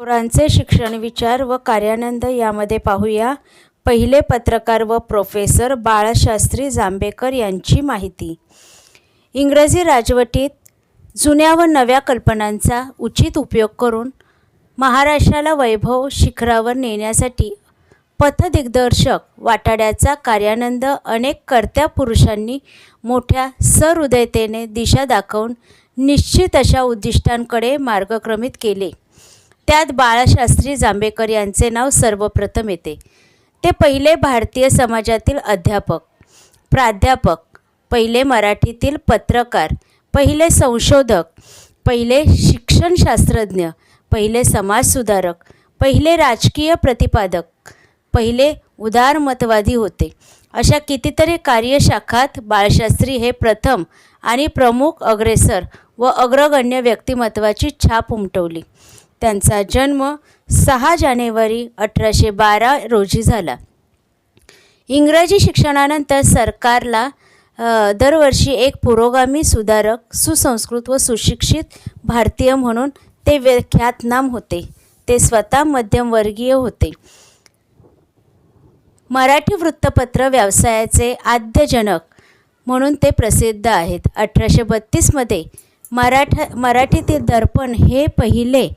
पोरांचे शिक्षण विचार व कार्यानंद यामध्ये पाहूया. पहिले पत्रकार व प्रोफेसर बाळशास्त्री जांभेकर यांची माहिती. इंग्रजी राजवटीत जुन्या व नव्या कल्पनांचा उचित उपयोग करून महाराष्ट्राला वैभव शिखरावर नेण्यासाठी पथदिग्दर्शक वाटाड्याचा कार्यानंद अनेक कर्त्या पुरुषांनी मोठ्या सहृदयतेने दिशा दाखवून निश्चित अशा उद्दिष्टांकडे मार्गक्रमित केले. त्यात बाळशास्त्री जांभेकर यांचे नाव सर्वप्रथम येते. ते पहिले भारतीय समाजातील अध्यापक प्राध्यापक पहिले मराठीतील पत्रकार पहिले संशोधक पहिले शिक्षणशास्त्रज्ञ पहिले समाजसुधारक पहिले राजकीय प्रतिपादक पहिले उदारमतवादी होते. अशा कितीतरी कार्यशाखात बाळशास्त्री हे प्रथम आणि प्रमुख अग्रेसर व अग्रगण्य व्यक्तिमत्वाची छाप उमटवली. त्यांचा जन्म सहा जानेवारी अठराशे बारा रोजी झाला. इंग्रजी शिक्षणानंतर सरकारला दरवर्षी एक पुरोगामी सुधारक सुसंस्कृत व सुशिक्षित भारतीय म्हणून ते व्याख्यातनाम होते. ते स्वतः मध्यमवर्गीय होते. मराठी वृत्तपत्र व्यवसायाचे आद्यजनक म्हणून ते प्रसिद्ध आहेत. अठराशे बत्तीसमध्ये मराठा मराठीतील दर्पण हे पहिले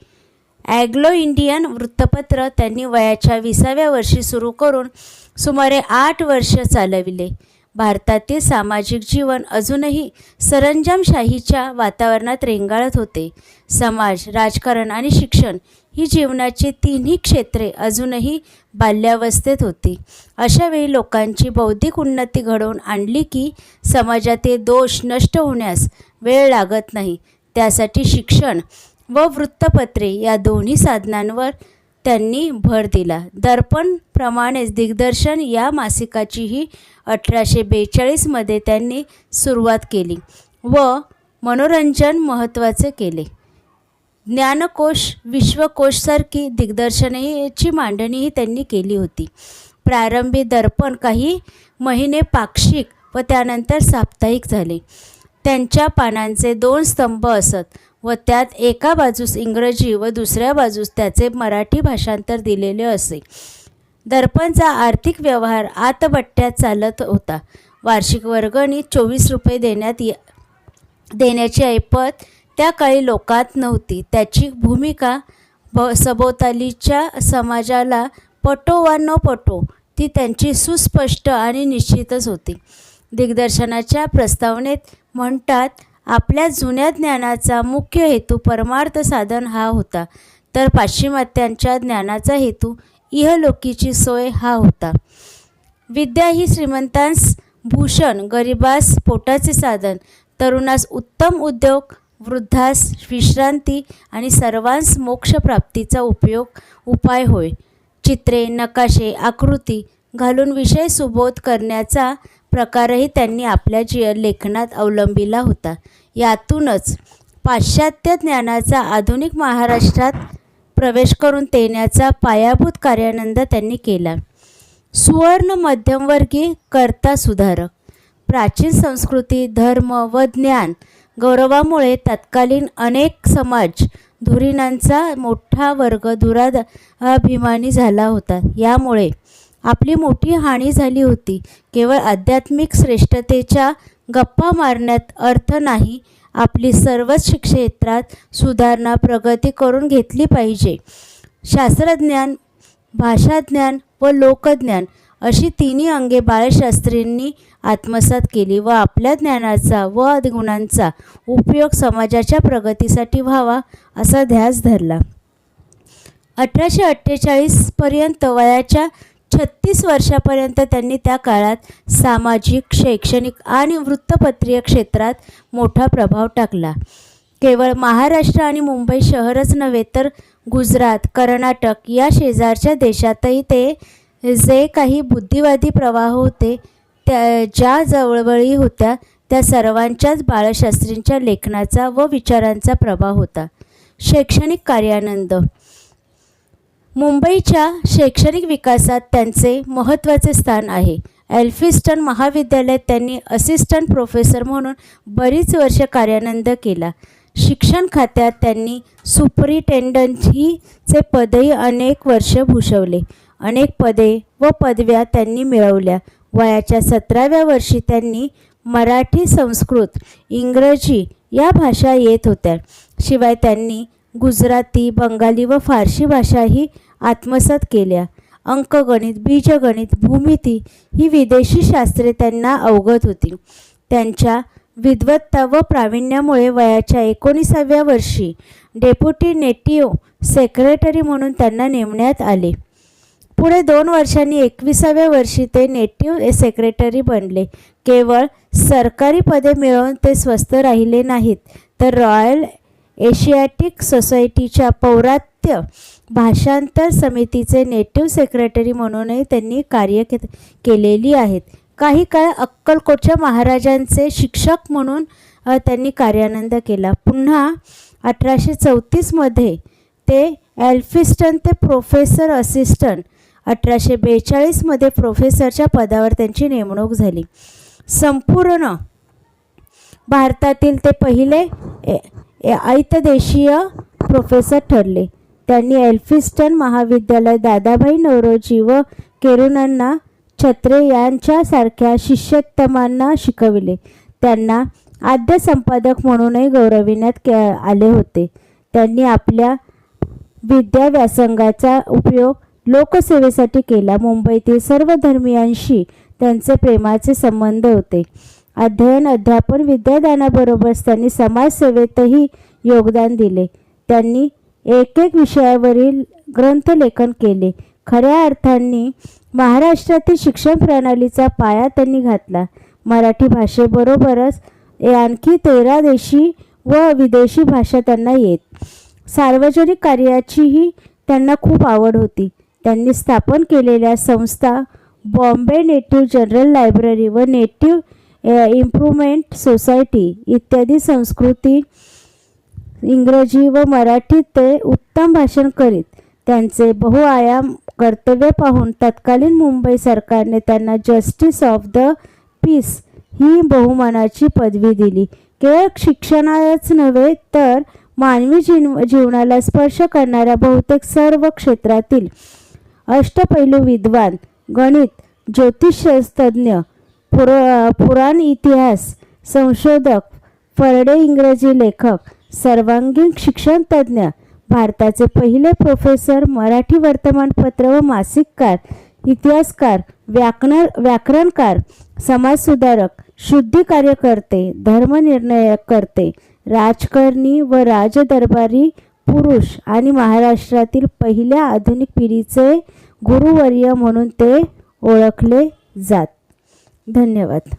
ॲग्लो इंडियन वृत्तपत्र त्यांनी वयाच्या विसाव्या वर्षी सुरू करून सुमारे आठ वर्ष चालविले. भारतातील सामाजिक जीवन अजूनही सरंजामशाहीच्या वातावरणात रेंगाळत होते. समाज राजकारण आणि शिक्षण ही जीवनाची तिन्ही क्षेत्रे अजूनही बाल्यावस्थेत होती. अशावेळी लोकांची बौद्धिक उन्नती घडवून आणली की समाजातील दोष नष्ट होण्यास वेळ लागत नाही. त्यासाठी शिक्षण व वृत्तपत्रे या दोन्ही साधनांवर त्यांनी भर दिला. दर्पणप्रमाणेच दिग्दर्शन या मासिकाचीही अठराशे बेचाळीसमध्ये त्यांनी सुरुवात केली व मनोरंजन महत्त्वाचे केले. ज्ञानकोश विश्वकोशसारखी दिग्दर्शनाची मांडणीही त्यांनी केली होती. प्रारंभी दर्पण काही महिने पाक्षिक व त्यानंतर साप्ताहिक झाले. त्यांच्या पानांचे दोन स्तंभ असत. व त्यात एका बाजूस इंग्रजी व दुसऱ्या बाजूस त्याचे मराठी भाषांतर दिलेले असे. दर्पणचा आर्थिक व्यवहार आतबट्ट्यात चालत होता. वार्षिक वर्गणी चोवीस रुपये देण्यात ये देण्याची ऐपत त्या काळी लोकात नव्हती. त्याची भूमिका ब सभोवतालीच्या समाजाला पटो वा न पटो ती त्यांची सुस्पष्ट आणि निश्चितच होती. दिग्दर्शनाच्या प्रस्तावनेत म्हणतात आपल्या जुन्या ज्ञानाचा मुख्य हेतू परमार्थ साधन हा होता. तर पाश्चिमात्यांच्या ज्ञानाचा हेतू इहलोकीची सोय हा होता. विद्या ही श्रीमंतांस भूषण गरिबास पोटाचे साधन तरुणास उत्तम उद्योग वृद्धास विश्रांती आणि सर्वांस मोक्षप्राप्तीचा उपयोग उपाय होय. चित्रे नकाशे आकृती घालून विषय सुबोध करण्याचा प्रकारही त्यांनी आपल्या जी लेखनात अवलंबिला होता. यातूनच पाश्चात्य ज्ञानाचा आधुनिक महाराष्ट्रात प्रवेश करून देण्याचा पायाभूत कार्यानंद त्यांनी केला. सुवर्ण मध्यमवर्गीय कर्ता सुधारक. प्राचीन संस्कृती धर्म व ज्ञान गौरवामुळे तत्कालीन अनेक समाज धुरीणांचा मोठा वर्ग दुराद अभिमानी झाला होता. यामुळे आपली मोठी हानी झाली होती. केवळ आध्यात्मिक श्रेष्ठतेच्या गप्पा मारण्यात अर्थ नाही आपली सर्वच क्षेत्रात सुधारणा प्रगती करून घेतली पाहिजे. शास्त्रज्ञान भाषाज्ञान व लोकज्ञान अशी तिन्ही अंगे बाळशास्त्रींनी आत्मसात केली व आपल्या ज्ञानाचा व गुणांचा उपयोग समाजाच्या प्रगतीसाठी व्हावा असा ध्यास धरला. अठराशे अठ्ठेचाळीसपर्यंत वयाच्या छत्तीस वर्षापर्यंत त्यांनी त्या काळात सामाजिक शैक्षणिक आणि वृत्तपत्रीय क्षेत्रात मोठा प्रभाव टाकला. केवळ महाराष्ट्र आणि मुंबई शहरच नव्हे तर गुजरात कर्नाटक या शेजारच्या देशातही ते जे काही बुद्धिवादी प्रवाह होते त्या ज्या जवळवळी होत्या त्या सर्वांच्याच बाळशास्त्रींच्या लेखनाचा व विचारांचा प्रभाव होता. शैक्षणिक कार्यानंद मुंबईच्या शैक्षणिक विकासात त्यांचे महत्त्वाचे स्थान आहे. एल्फिस्टन महाविद्यालयात त्यांनी असिस्टंट प्रोफेसर म्हणून बरीच वर्ष कार्यानंद केला. शिक्षण खात्यात त्यांनी सुपरिटेंडंटहीचे पदही अनेक वर्ष भूषवले. अनेक पदे व पदव्या त्यांनी मिळवल्या. वयाच्या सतराव्या वर्षी त्यांनी मराठी संस्कृत इंग्रजी या भाषा येत होत्या. शिवाय त्यांनी गुजराती बंगाली व फारसी भाषाही आत्मसात केल्या. अंकगणित बीजगणित भूमिती ही विदेशी शास्त्रे त्यांना अवगत होती. त्यांच्या विद्वत्ता व प्रावीण्यामुळे वयाच्या एकोणीसाव्या वर्षी डेप्युटी नेटिव्ह सेक्रेटरी म्हणून त्यांना नेमण्यात आले. पुढे दोन वर्षांनी एकविसाव्या वर्षी ते नेटिव्ह सेक्रेटरी बनले. केवळ सरकारी पदे मिळवून ते स्वस्थ राहिले नाहीत तर रॉयल एशियाटिक सोसायटीच्या पौरात्य भाषांतर समितीचे नेटिव्ह सेक्रेटरी म्हणूनही त्यांनी कार्य के केलेली आहेत. काही काळ अक्कलकोटच्या महाराजांचे शिक्षक म्हणून त्यांनी कार्यानंद केला. पुन्हा अठराशे चौतीसमध्ये ते ॲल्फिस्टन ते प्रोफेसर असिस्टंट अठराशे बेचाळीसमध्ये प्रोफेसरच्या पदावर त्यांची नेमणूक झाली. संपूर्ण भारतातील ते पहिले ए- ए- ऐतदेशीय प्रोफेसर ठरले. त्यांनी एल्फिस्टन महाविद्यालय दादाभाई नवरोजी व केरुणांना छत्रे यांच्यासारख्या शिष्योत्तमांना शिकविले. त्यांना आद्य संपादक म्हणूनही गौरविण्यात के आले होते. त्यांनी आपल्या विद्या व्यासंगाचा उपयोग लोकसेवेसाठी केला. मुंबईतील सर्व धर्मियांशी त्यांचे प्रेमाचे संबंध होते. अध्ययन अध्यापन विद्यादानाबरोबरच त्यांनी समाजसेवेतही योगदान दिले. त्यांनी एक एक विषयावरील ग्रंथलेखन केले. खऱ्या अर्थाने महाराष्ट्रातील शिक्षण प्रणालीचा पाया त्यांनी घातला. मराठी भाषेबरोबरच आणखी तेरा देशी व विदेशी भाषा त्यांना येत. सार्वजनिक कार्याचीही त्यांना खूप आवड होती. त्यांनी स्थापन केलेल्या संस्था बॉम्बे नेटिव्ह जनरल लायब्ररी व नेटिव्ह इम्प्रूव्हमेंट सोसायटी इत्यादी संस्कृती इंग्रजी व मराठीत ते उत्तम भाषण करीत. त्यांचे बहुआयाम कर्तव्य पाहून तत्कालीन मुंबई सरकारने त्यांना जस्टिस ऑफ द पीस ही बहुमानाची पदवी दिली. केवळ शिक्षणालाच नव्हे तर मानवी जीव जीवनाला स्पर्श करणाऱ्या बहुतेक सर्व क्षेत्रातील अष्टपैलू विद्वान गणित ज्योतिषशास्त्रज्ञ पुर पुराण इतिहास संशोधक फरडे इंग्रजी लेखक सर्वांगीण शिक्षणतज्ञ भारताचे पहिले प्रोफेसर मराठी वर्तमानपत्र व मासिककार इतिहासकार व्याकरण व्याकरणकार समाजसुधारक शुद्धी कार्यकर्ते धर्मनिर्णयकर्ते राजकारणी व राजदरबारी पुरुष आणि महाराष्ट्रातील पहिल्या आधुनिक पिढीचे गुरुवर्य म्हणून ते ओळखले जात. धन्यवाद.